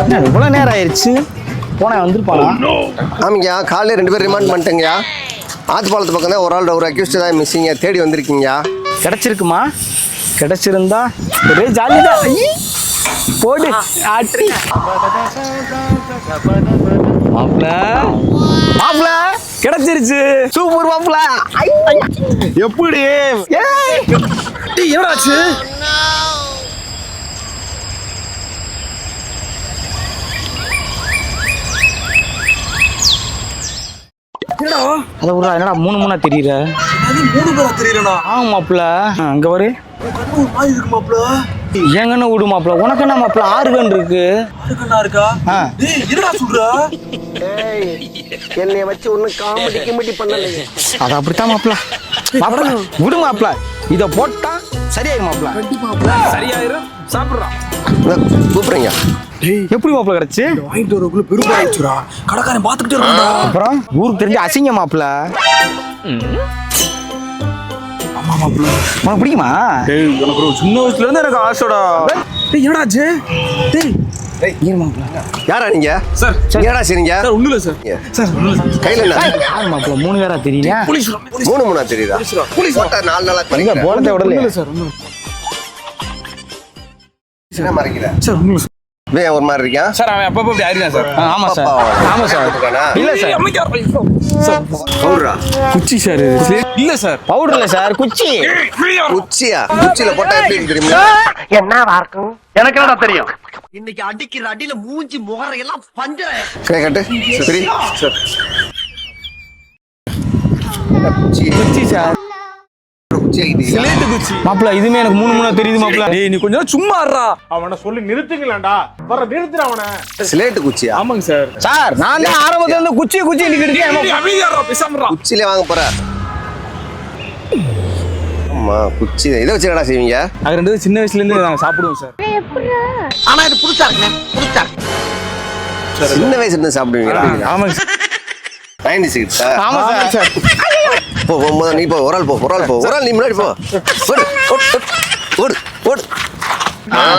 என்ன இவ்வளோ நேரம் ஆயிடுச்சு போனா வந்திருப்பானா ஆமாங்கய்யா காலையில் ரெண்டு பேரும் ரிமாண்ட் பண்ணிட்டேங்கய்யா. ஆத்து பாலத்து பக்கம் தான் ஒரு ஆள் ஒரு அக்யூஸ்ட் தான் மிஸ்ஸிங்க தேடி வந்திருக்கீங்கய்யா. கிடைச்சிருக்குமா? கிடைச்சிருந்தா? ஒரே ஜாலி தான். ஐயே. போடு. ஆட்டு மாப்பிள. மாப்பிள கிடைச்சிருச்சு. சூப்பர் மாப்பிள. எப்படி ஏய். என்னடாச்சு அத விட்றா என்னடா மூணு மூணா தெரியுற? அது மூணு பேரா தெரியலண்ணா ஆமா மாப்பிள அங்க வரு இருக்கு மாப்பிள எங்கன்னு விடு மாப்பிள உனக்கு என்ன மாப்பிள ஆறு கண் இருக்கு. இருக்குண்ணா இருக்கா? ஆ. டேய் என்னடா சொல்ற? என்னை வச்சு ஒன்றும் காமெடி கிமெடி பண்ணலைங்க அது அப்படித்தான் மாப்பிள மாப்பிள விடு மாப்பிள இத போட்டா சரியாயிரும் மாப்பிள சரியாயிரும். சாப்பிடுறான் கூப்பிடுறீங்க? எப்படி மாப்பிள கிடைச்சு? வாங்கிட்டு வரக்குள்ள பெருமை ஆயிடுச்சுடா. கடைக்காரன் அப்புறம்? ஊருக்கு தெரிஞ்சு அசிங்க மாப்பிள ஆமா மாப்பிள உனக்கு பிடிக்குமா? டேய் எனக்கு ஒரு சின்ன வயசுல இருந்து எனக்கு ஆசைடா. டேய் என்னடாச்சு டேய். ஏன் மாப்பிள யாரா நீங்க? சார். என்னடா சரிங்க சார் இல்ல சார். சார் கையில் என்ன? யார் மூணு பேரா தெரியல மூணு மூணா தெரியுதா? போலீஸ் நாலு நாளா போலத்தை விடல இல்ல சார் சார் வே ஒரு மாதிரி இருக்கியா? சார் அவன் அப்பப்போ அப்படி ஆயிருக்கான் சார். ஆமா சார். ஆமா சார். இல்ல சார். சார் சொல்றா குச்சி சார் இல்ல சார். பவுடர் இல்ல சார் குச்சி. உச்சியா உச்சியில போட்டா எப்படி தெரியுமா? எனக்கு என்னடா தெரியும்? இன்னைக்கு அடிக்கிற அடியில மூஞ்சி முகரையெல்லாம் பஞ்சர. கை கட்டு. சரி. சார். குச்சி சார். மாப்பிள இதுமே எனக்கு மூணு மூணா தெரியுது மாப்பிள டேய் நீ கொஞ்சம் சும்மா இருடா. அவனை சொல்லி நிறுத்துங்களேன்டா. வர நிறுத்துற அவனை. சிலேட்டு குச்சியா? ஆமாங்க சார். சார் நான் தான் ஆரம்பத்துல இருந்து குச்சி குச்சி பேசாமடா. குச்சியில வாங்க போற. ஆமா குச்சி. இதை வச்சு என்னடா செய்வீங்க? அது ரெண்டு சின்ன வயசுல இருந்து நாங்க சாப்பிடுவோம் சார். ஆனா இது புதுசா இருக்கு. சின்ன வயசுல இருந்து சாப்பிடுவீங்களா? ஆமாங்க சார். ஆமா சார். போ போ முதல்ல நீ போ ஒரு ஆள் போ ஒரு ஆள் போ ஒரு ஆள் நீ முன்னாடி போ. ஓடு ஓடு ஓடு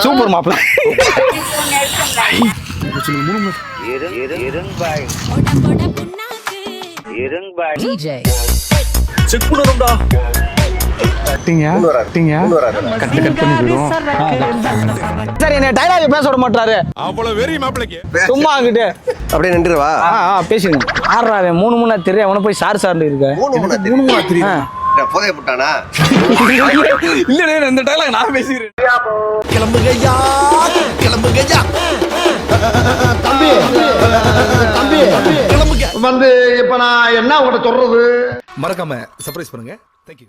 சூப்பர் மாப்பிள. செக் பண்ணுறோம்டா கட் பண்ணி சார் என்ன டைலாக் பேச விட மாட்டாரு அவ்வளவு வெறி மாப்பிளைக்கு. சும்மா அங்கிட்டு அப்படியே நின்றுவா பேசுங்க ஆடுறா மூணு மூணா தெரியும் அவனை போய் சார் சார்னு இருக்க மூணு மூணு தெரியும் ஆ. புதைய போட்டானா? இல்ல இந்த டைலாக் நான் பேசிக்கிறேன் வந்து இப்ப நான் என்ன உங்கள்கிட்ட சொல்றது? மறக்காம சர்ப்ரைஸ் பண்ணுங்க.